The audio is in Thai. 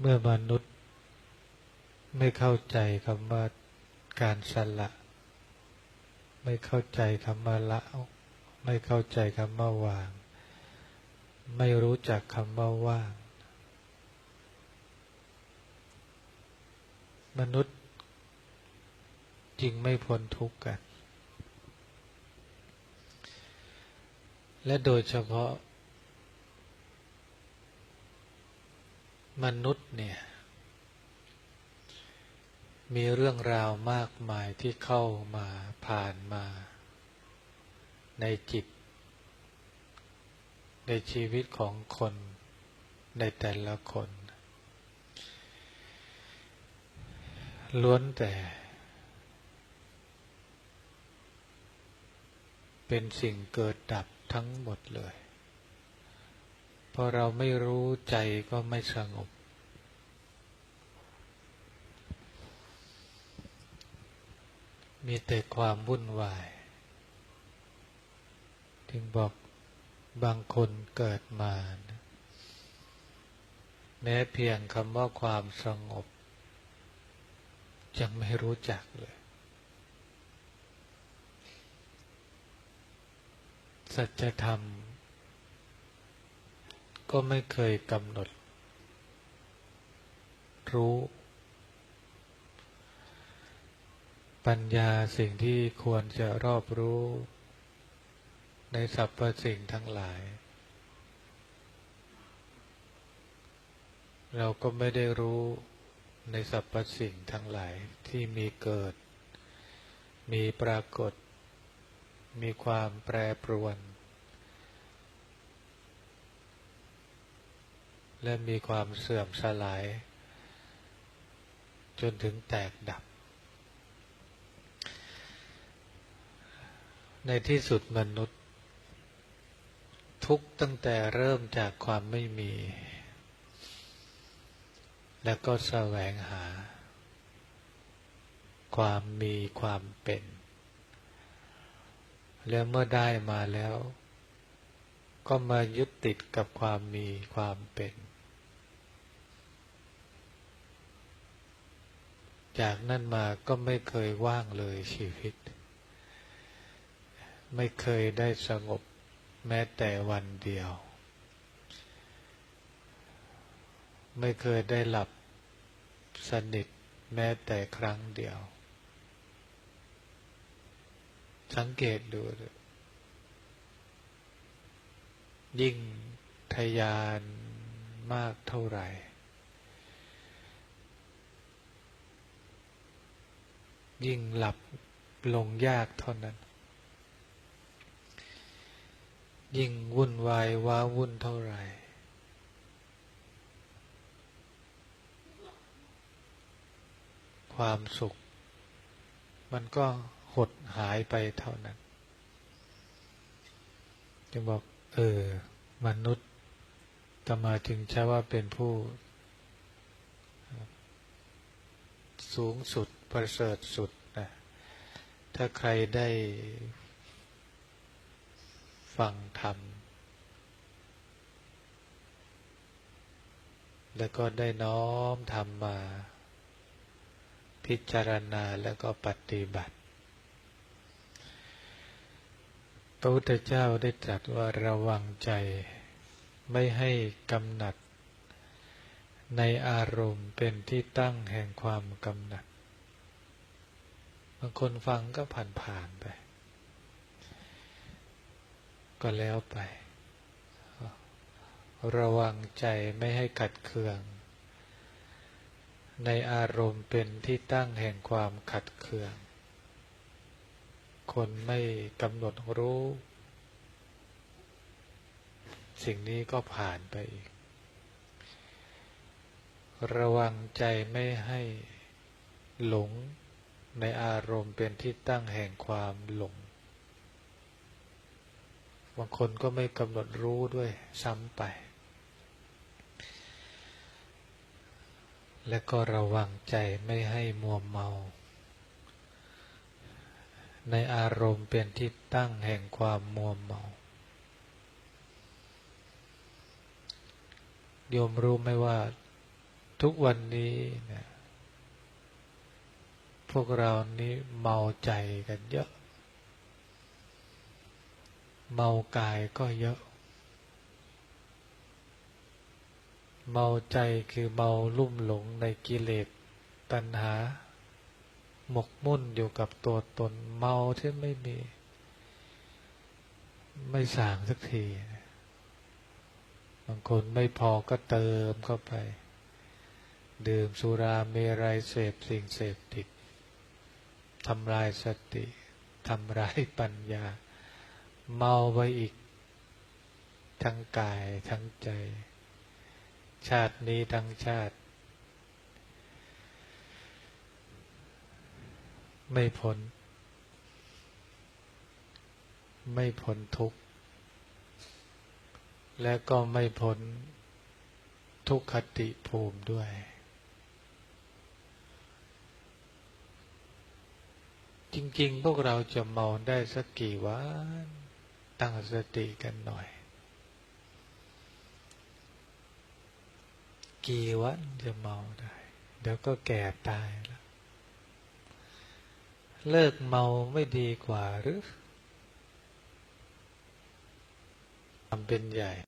เมื่อมนุษย์ไม่เข้าใจคำว่าการสละ ไม่เข้าใจคำว่าละ ไม่เข้าใจคำว่าวาง ไม่รู้จักคำว่าว่าง มนุษย์จริงไม่พ้นทุกข์กัน และโดยเฉพาะ มนุษย์เนี่ย มีเรื่องราวมากมายที่เข้ามาผ่านมา ในจิต ในชีวิตของคนในแต่ละคน ล้วนแต่ เป็นสิ่งเกิดดับทั้งหมดเลย พราะเราไม่รู้ใจก็ไม่สงบ มีแต่ความวุ่นวาย ถึงบอกบางคนเกิดมานะแม้เพียงคำว่าความสงบ ยังไม่รู้จักเลย สัจธรรม ก็ไม่เคยกำหนด รู้ ปัญญาสิ่งที่ควรจะรอบรู้ ในสรรพสิ่งทั้งหลาย เราก็ไม่ได้รู้ในสรรพสิ่งทั้งหลายที่มีเกิด มีปรากฏ มีความแปรปรวน และมีความเสื่อมสลาย จนถึงแตกดับ ในที่สุดมนุษย์ ทุกตั้งแต่เริ่มจากความไม่มี แล้วก็แสวงหา ความมีความเป็น แล้วเมื่อได้มาแล้วก็มายึดติดกับความมีความเป็น จากนั้นมาก็ไม่เคยว่างเลยชีวิต ไม่เคยได้สงบแม้แต่วันเดียว ไม่เคยได้หลับสนิทแม้แต่ครั้งเดียว สังเกตดู ยิ่งทะยานมากเท่าไหร่ ยิ่งหลับลงยากเท่านั้น ยิ่งวุ่นวายว้าวุ่นเท่าไหร่ความสุข มันก็หดหายไปเท่านั้น จะบอก เออ มนุษย์ตมาจึงใช้ว่าเป็นผู้ สูงสุด ประเสริฐสุดนะถ้าใครได้ฟังธรรม แล้วก็ได้น้อมทำมา พิจารณาแล้วก็ปฏิบัติ พระพุทธเจ้าได้ตรัสว่าระวังใจ ไม่ให้กำหนัด ในอารมณ์เป็นที่ตั้งแห่งความกำหนัด บางคนฟังก็ผ่านๆไป ก็แล้วไป ระวังใจไม่ให้ขัดเคือง ในอารมณ์เป็นที่ตั้งแห่งความขัดเคือง คนไม่กำหนดรู้ สิ่งนี้ก็ผ่านไปอีก ระวังใจไม่ให้หลง ในอารมณ์เป็นที่ตั้งแห่งความหลง บางคนก็ไม่กำหนดรู้ด้วยซ้ำไป และก็ระวังใจไม่ให้มัวเมา ในอารมณ์เป็นที่ตั้งแห่งความมัวเมา โยมรู้ไหมว่าทุกวันนี้เนี่ย พวกเรานี้เมาใจกันเยอะ เมากายก็เยอะ เมาใจคือเมาลุ่มหลงในกิเลสตัณหา หมกมุ่นอยู่กับตัวตนเมาที่ไม่มี ไม่สางสักที บางคนไม่พอก็เติมเข้าไป ดื่มสุราเมรัยเสพสิ่งเสพติด ทำลายสติทำลายปัญญา เมาไปอีก ทั้งกายทั้งใจ ชาตินี้ทั้งชาติ ไม่พ้น ไม่พ้นทุกข์ และก็ไม่พ้นทุกขติภูมิด้วย จริง ๆ พวกเราจะเมาได้สักกี่วันตั้งสติกันหน่อย กี่วันจะเมาได้ เดี๋ยวก็แก่ตายแล้ว เลิกเมาไม่ดีกว่าหรือทำเป็นใหญ่